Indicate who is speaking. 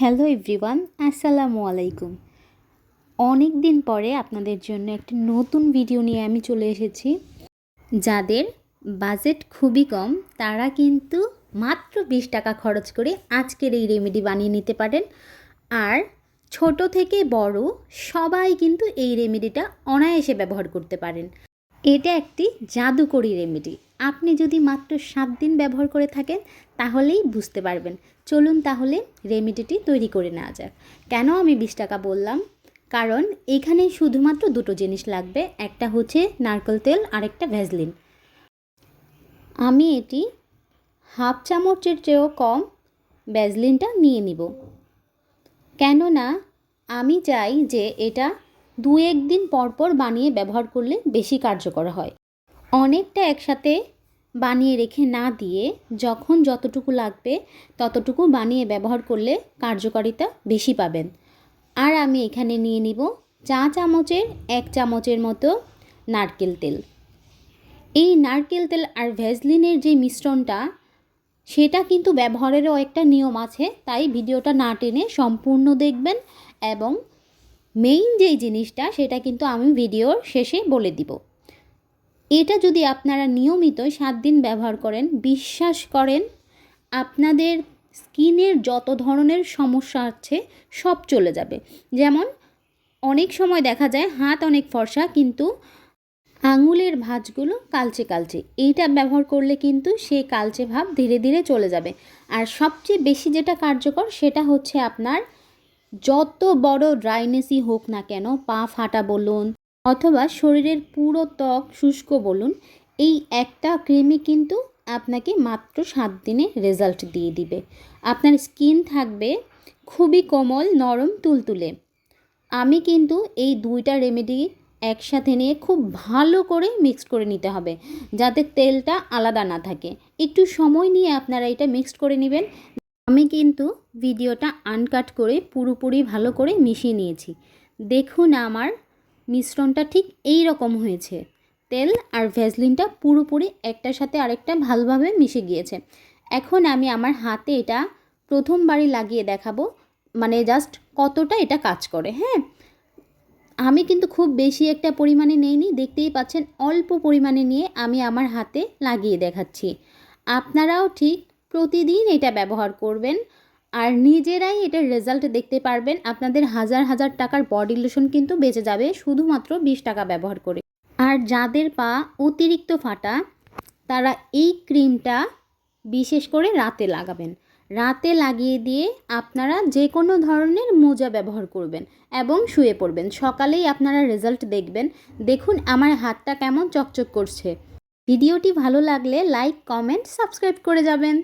Speaker 1: Hello everyone, আসসালামু আলাইকুম। অনেক দিন পরে আপনাদের জন্য একটা নতুন ভিডিও নিয়ে আমি চলে এসেছি। যাদের বাজেট খুবই কম, তারা কিন্তু মাত্র বিশ টাকা খরচ করে আজকের এই রেমেডি বানিয়ে নিতে পারেন। আর ছোট থেকে বড় সবাই কিন্তু এই রেমেডিটা অনায়াসে ব্যবহার করতে পারেন। এটা একটি জাদুকরি রেমেডি আপনি যদি মাত্র সাত দিন ব্যবহার করে থাকেন, তাহলেই বুঝতে পারবেন। চলুন তাহলে রেমেডিটি তৈরি করে নেওয়া যাক। কেন আমি বিশ টাকা বললাম? কারণ এখানে শুধুমাত্র দুটো জিনিস লাগবে, একটা হচ্ছে নারকেল তেল আর একটা ভ্যাজলিন আমি এটি হাফ চামচের চেয়েও কম ভ্যাজলিনটা নিয়ে নিব। কেননা আমি চাই যে এটা দু একদিন পর পর বানিয়ে ব্যবহার করলে বেশি কার্যকর হয়। অনেকটা একসাথে বানিয়ে রেখে না দিয়ে যখন যতটুকু লাগবে ততটুকু বানিয়ে ব্যবহার করলে কার্যকারিতা বেশি পাবেন। আর আমি এখানে নিয়ে নিব চা চামচের এক চামচের মতো নারকেল তেল। এই নারকেল তেল আর ভ্যাজলিনের যে মিশ্রণটা, সেটা কিন্তু ব্যবহারেরও একটা নিয়ম আছে, তাই ভিডিওটা না টেনে সম্পূর্ণ দেখবেন এবং মেইন যেই জিনিসটা, সেটা কিন্তু আমি ভিডিওর শেষে বলে দিব। এটা যদি আপনারা নিয়মিত সাত দিন ব্যবহার করেন, বিশ্বাস করেন, আপনাদের স্কিনের যত ধরনের সমস্যা আছে, সব চলে যাবে। যেমন, অনেক সময় দেখা যায় হাত অনেক ফর্সা, কিন্তু আঙুলের ভাঁজগুলো কালচে কালচে। এইটা ব্যবহার করলে কিন্তু সেই কালচে ভাব ধীরে ধীরে চলে যাবে। আর সবচেয়ে বেশি যেটা কার্যকর, সেটা হচ্ছে আপনার যত বড় ড্রাইনেসই হোক না কেন পা ফাটা বলুন অথবা শরীরের পুরো ত্বক শুষ্ক বলুন, এই একটা ক্রিমই কিন্তু আপনাকে মাত্র সাত দিনে রেজাল্ট দিয়ে দিবে। আপনার স্কিন থাকবে খুবই কোমল, নরম, তুলতুলে। আমি কিন্তু এই দুইটা রেমেডি একসাথে নিয়ে খুব ভালো করে মিক্সড করে নিতে হবে, যাতে তেলটা আলাদা না থাকে। একটু সময় নিয়ে আপনারা এটা মিক্সড করে নেবেন। আমি কিন্তু ভিডিওটা আনকাট করে পুরোপুরি ভালো করে মিশিয়ে নিয়েছি। দেখুন আমার মিশ্রণটা ঠিক এই রকম হয়েছে। তেল আর ভ্যাজলিনটা পুরোপুরি একটার সাথে আরেকটা ভালোভাবে মিশে গিয়েছে। এখন আমি আমার হাতে এটা প্রথমবারই লাগিয়ে দেখাবো মানে জাস্ট কতটা এটা কাজ করে হ্যাঁ? আমি কিন্তু খুব বেশি একটা পরিমাণে নেইনি, দেখতেই পাচ্ছেন অল্প পরিমাণে নিয়ে আমি আমার হাতে লাগিয়ে দেখাচ্ছি। আপনারাও ঠিক প্রতিদিন এটা ব্যবহার করবেন। আর নিজেরাই এটার রেজাল্ট দেখতে পারবেন। আপনাদের হাজার হাজার টাকার বডি লোশন কিন্তু বেঁচে যাবে শুধুমাত্র বিশ টাকা ব্যবহার করে। আর যাদের পা অতিরিক্ত ফাটা, তারা এই ক্রিমটা বিশেষ করে রাতে লাগাবেন। রাতে লাগিয়ে দিয়ে আপনারা যে কোনো ধরনের মোজা ব্যবহার করবেন এবং শুয়ে পড়বেন। সকালেই আপনারা রেজাল্ট দেখবেন। দেখুন আমার হাতটা কেমন চকচক করছে। ভিডিওটি ভালো লাগলে লাইক কমেন্ট সাবস্ক্রাইব করে যাবেন।